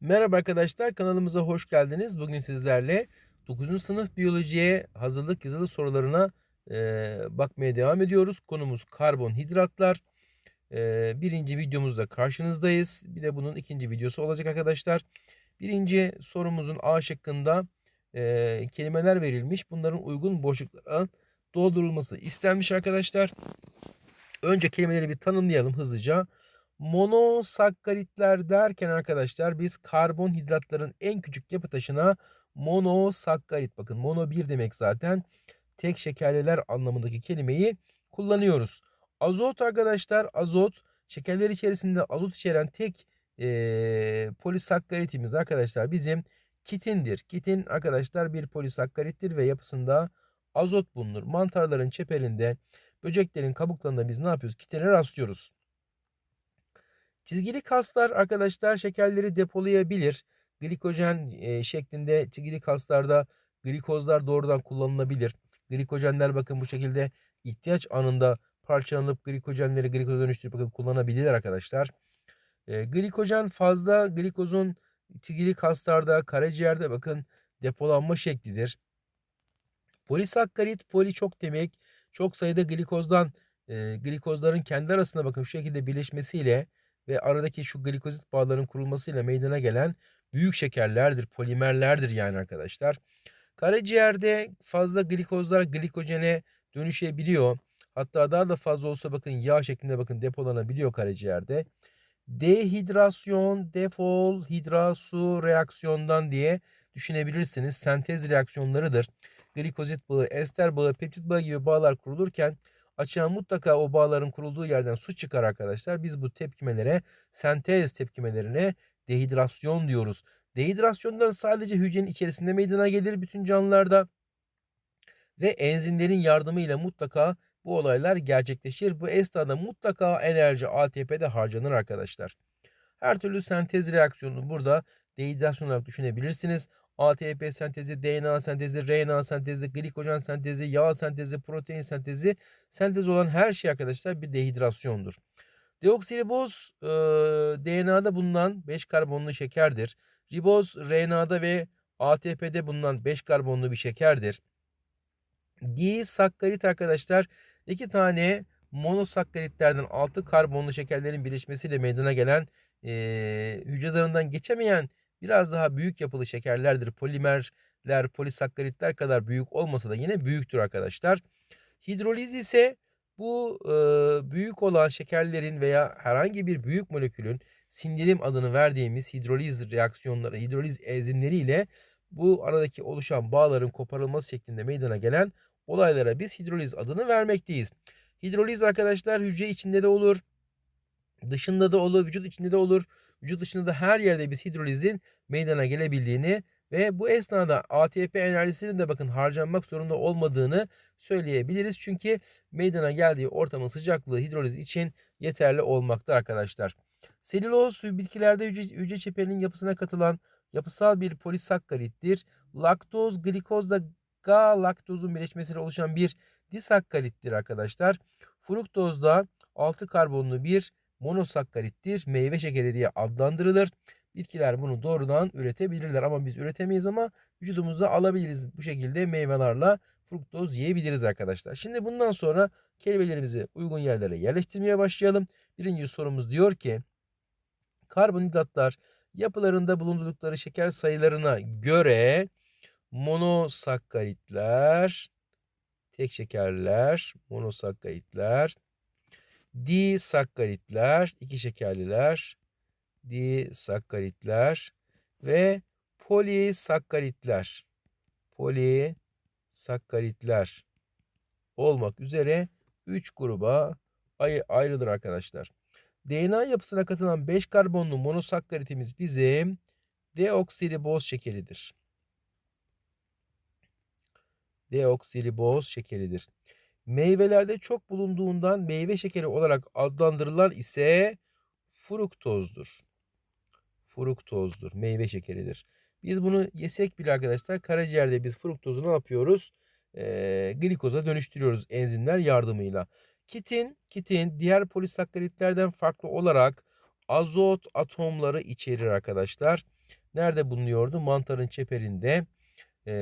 Merhaba arkadaşlar kanalımıza hoş geldiniz. Bugün sizlerle 9. sınıf biyolojiye hazırlık yazılı sorularına e, bakmaya devam ediyoruz. Konumuz karbonhidratlar. E, birinci videomuzda karşınızdayız. Bir de bunun ikinci videosu olacak arkadaşlar. Birinci sorumuzun A şıkkında e, kelimeler verilmiş. Bunların uygun boşluklara doldurulması istenmiş arkadaşlar. Önce kelimeleri bir tanımlayalım hızlıca. Monosakkaritler derken arkadaşlar biz karbonhidratların en küçük yapı taşına monosakkarit bakın mono bir demek zaten tek şekerliler anlamındaki kelimeyi kullanıyoruz. Azot arkadaşlar azot şekerler içerisinde azot içeren tek e, polisakkaritimiz arkadaşlar bizim kitindir. Kitin arkadaşlar bir polisakkarittir ve yapısında azot bulunur. Mantarların çeperinde böceklerin kabuklarında biz ne yapıyoruz? Kitine rastlıyoruz. Çizgili kaslar arkadaşlar şekerleri depolayabilir. Glikojen e, şeklinde çizgili kaslarda glikozlar doğrudan kullanılabilir. Glikojenler bakın bu şekilde ihtiyaç anında parçalanıp glikojenleri glikoza dönüştürüp bakın kullanabilirler arkadaşlar. E, glikojen fazla glikozun çizgili kaslarda, karaciğerde bakın depolanma şeklidir. Polisakkarit, poli çok demek. Çok sayıda glikozdan, e, glikozların kendi arasında bakın şu şekilde birleşmesiyle ve aradaki şu glikozit bağların kurulmasıyla meydana gelen büyük şekerlerdir, polimerlerdir yani arkadaşlar. Karaciğerde fazla glikozlar glikojene dönüşebiliyor. Hatta daha da fazla olsa bakın yağ şeklinde bakın depolanabiliyor karaciğerde. Dehidrasyon, defol, hidrasu reaksiyondan diye düşünebilirsiniz. Sentez reaksiyonlarıdır. Glikozit bağı, ester bağı, peptit bağı gibi bağlar kurulurken açığa mutlaka o bağların kurulduğu yerden su çıkar arkadaşlar. Biz bu tepkimelere sentez tepkimelerine dehidrasyon diyoruz. Dehidrasyonlar sadece hücrenin içerisinde meydana gelir bütün canlılarda ve enzimlerin yardımıyla mutlaka bu olaylar gerçekleşir. Bu esnada mutlaka enerji ATP'de harcanır arkadaşlar. Her türlü sentez reaksiyonunu burada dehidrasyon olarak düşünebilirsiniz. ATP sentezi, DNA sentezi, RNA sentezi, glikojen sentezi, yağ sentezi, protein sentezi, sentez olan her şey arkadaşlar bir dehidrasyondur. Deoksiriboz e, DNA'da bulunan 5 karbonlu şekerdir. Riboz RNA'da ve ATP'de bulunan 5 karbonlu bir şekerdir. Disakkarit arkadaşlar iki tane monosakkaritlerden 6 karbonlu şekerlerin birleşmesiyle meydana gelen e, hücre zarından geçemeyen biraz daha büyük yapılı şekerlerdir. Polimerler, polisakkaritler kadar büyük olmasa da yine büyüktür arkadaşlar. Hidroliz ise bu e, büyük olan şekerlerin veya herhangi bir büyük molekülün sindirim adını verdiğimiz hidroliz reaksiyonları, hidroliz enzimleriyle bu aradaki oluşan bağların koparılması şeklinde meydana gelen olaylara biz hidroliz adını vermekteyiz. Hidroliz arkadaşlar hücre içinde de olur, dışında da olur, vücut içinde de olur. Vücut dışında da her yerde biz hidrolizin meydana gelebildiğini ve bu esnada ATP enerjisinin de bakın harcanmak zorunda olmadığını söyleyebiliriz. Çünkü meydana geldiği ortamın sıcaklığı hidroliz için yeterli olmakta arkadaşlar. Selüloz bitkilerde hücre, hücre çeperinin yapısına katılan yapısal bir polisakkarittir. Laktoz, glikozla galaktozun birleşmesiyle oluşan bir disakkarittir arkadaşlar. Fruktozda 6 karbonlu bir monosakkarittir. Meyve şekeri diye adlandırılır. Bitkiler bunu doğrudan üretebilirler ama biz üretemeyiz ama vücudumuza alabiliriz. Bu şekilde meyvelerle fruktoz yiyebiliriz arkadaşlar. Şimdi bundan sonra kelimelerimizi uygun yerlere yerleştirmeye başlayalım. Birinci sorumuz diyor ki karbonhidratlar yapılarında bulundurdukları şeker sayılarına göre monosakkaritler, tek şekerler, monosakkaritler, disakkaritler, iki şekerliler, disakkaritler ve polisakkaritler. Polisakkaritler olmak üzere 3 gruba ayrılır arkadaşlar. DNA yapısına katılan 5 karbonlu monosakkaritimiz bizim deoksiriboz şekeridir. Deoksiriboz şekeridir. Meyvelerde çok bulunduğundan meyve şekeri olarak adlandırılan ise fruktozdur. Fruktozdur, meyve şekeridir. Biz bunu yesek bile arkadaşlar karaciğerde biz fruktozu ne yapıyoruz? Ee, glikoza dönüştürüyoruz enzimler yardımıyla. Kitin, kitin diğer polisakkaritlerden farklı olarak azot atomları içerir arkadaşlar. nerede bulunuyordu? Mantarın çeperinde e,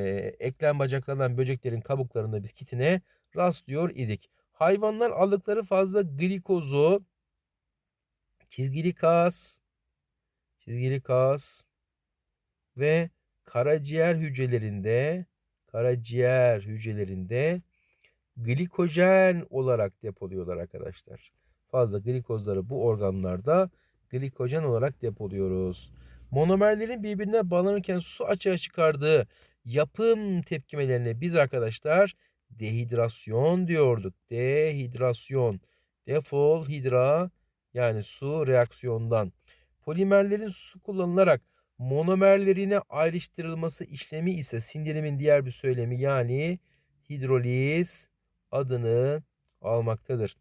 eklem bacaklarından böceklerin kabuklarında biz kitine rastlıyor idik. Hayvanlar aldıkları fazla glikozu çizgili kas, çizgili kas ve karaciğer hücrelerinde karaciğer hücrelerinde glikojen olarak depoluyorlar arkadaşlar. Fazla glikozları bu organlarda glikojen olarak depoluyoruz. Monomerlerin birbirine bağlanırken su açığa çıkardığı yapım tepkimelerine biz arkadaşlar dehidrasyon diyorduk. Dehidrasyon. Defol hidra yani su reaksiyondan. Polimerlerin su kullanılarak monomerlerine ayrıştırılması işlemi ise sindirimin diğer bir söylemi yani hidroliz adını almaktadır.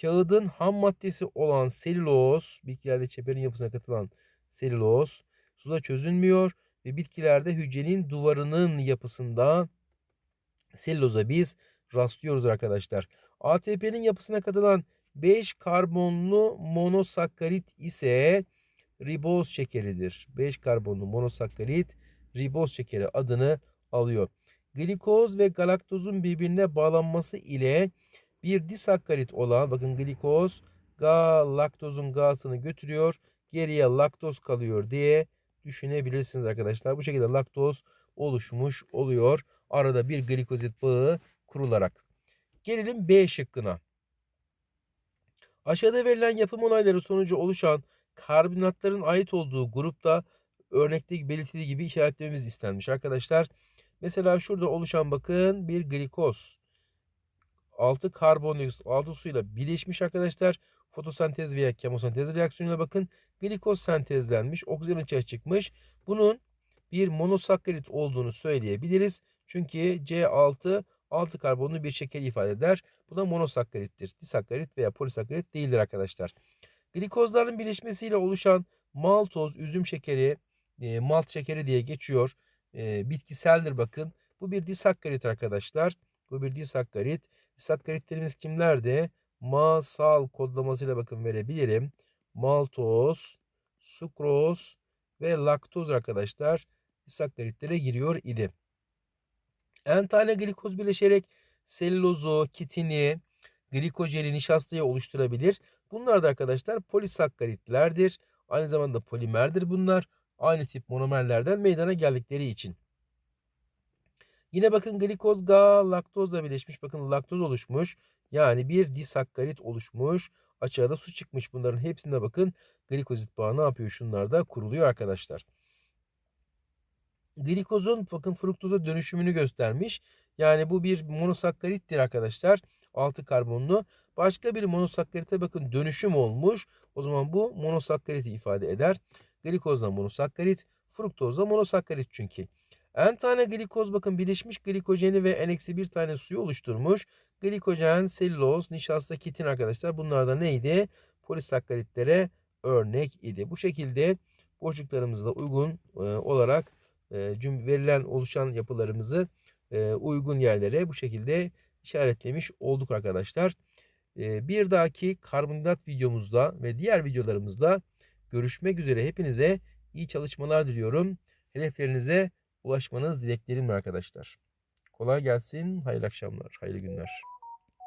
Kağıdın ham maddesi olan selüloz, bitkilerde çeperin yapısına katılan selüloz suda çözünmüyor ve bitkilerde hücrenin duvarının yapısında selüloza biz rastlıyoruz arkadaşlar. ATP'nin yapısına katılan 5 karbonlu monosakkarit ise riboz şekeridir. 5 karbonlu monosakkarit riboz şekeri adını alıyor. Glikoz ve galaktozun birbirine bağlanması ile bir disakkarit olan bakın glikoz galaktozun gazını götürüyor. Geriye laktoz kalıyor diye düşünebilirsiniz arkadaşlar. Bu şekilde laktoz oluşmuş oluyor. Arada bir glikozit bağı kurularak. Gelelim B şıkkına. Aşağıda verilen yapım olayları sonucu oluşan karbonatların ait olduğu grupta örnekte belirtildiği gibi işaretlememiz istenmiş arkadaşlar. Mesela şurada oluşan bakın bir glikoz. 6 karbondioksit 6 suyla birleşmiş arkadaşlar. Fotosentez veya kemosentez reaksiyonuna bakın. Glikoz sentezlenmiş. Oksijen açığa çıkmış. Bunun bir monosakkarit olduğunu söyleyebiliriz. Çünkü C6 6 karbonlu bir şeker ifade eder. Bu da monosakkarittir. Disakkarit veya polisakkarit değildir arkadaşlar. Glikozların birleşmesiyle oluşan maltoz, üzüm şekeri, e, malt şekeri diye geçiyor. E, bitkiseldir bakın. Bu bir disakkarit arkadaşlar. Bu bir disakkarit. Disakkaritlerimiz kimlerdi? Masal kodlamasıyla bakın verebilirim. Maltoz, sukroz ve laktoz arkadaşlar disakkaritlere giriyor idi. En tane glikoz birleşerek selülozu, kitini, glikojeni, nişastayı oluşturabilir. Bunlar da arkadaşlar polisakkaritlerdir. Aynı zamanda polimerdir bunlar. Aynı tip monomerlerden meydana geldikleri için. Yine bakın glikoz galaktozla birleşmiş. Bakın laktoz oluşmuş. Yani bir disakkarit oluşmuş. Açığa da su çıkmış. Bunların hepsinde bakın glikozit bağı ne yapıyor? Şunlar da kuruluyor arkadaşlar. Glikozun bakın fruktoza dönüşümünü göstermiş. Yani bu bir monosakkarittir arkadaşlar. 6 karbonlu. Başka bir monosakkarite bakın dönüşüm olmuş. O zaman bu monosakkariti ifade eder. Glikozda monosakkarit, fruktozda monosakkarit çünkü. En tane glikoz bakın birleşmiş glikojeni ve N-1 tane suyu oluşturmuş. Glikojen, selüloz, nişasta, kitin arkadaşlar bunlar da neydi? Polisakkaritlere örnek idi. Bu şekilde boşluklarımızda uygun e, olarak cüm verilen oluşan yapılarımızı e, uygun yerlere bu şekilde işaretlemiş olduk arkadaşlar. E, bir dahaki karbonhidrat videomuzda ve diğer videolarımızda görüşmek üzere. Hepinize iyi çalışmalar diliyorum. Hedeflerinize ulaşmanız dileklerimle arkadaşlar. Kolay gelsin. Hayırlı akşamlar. Hayırlı günler.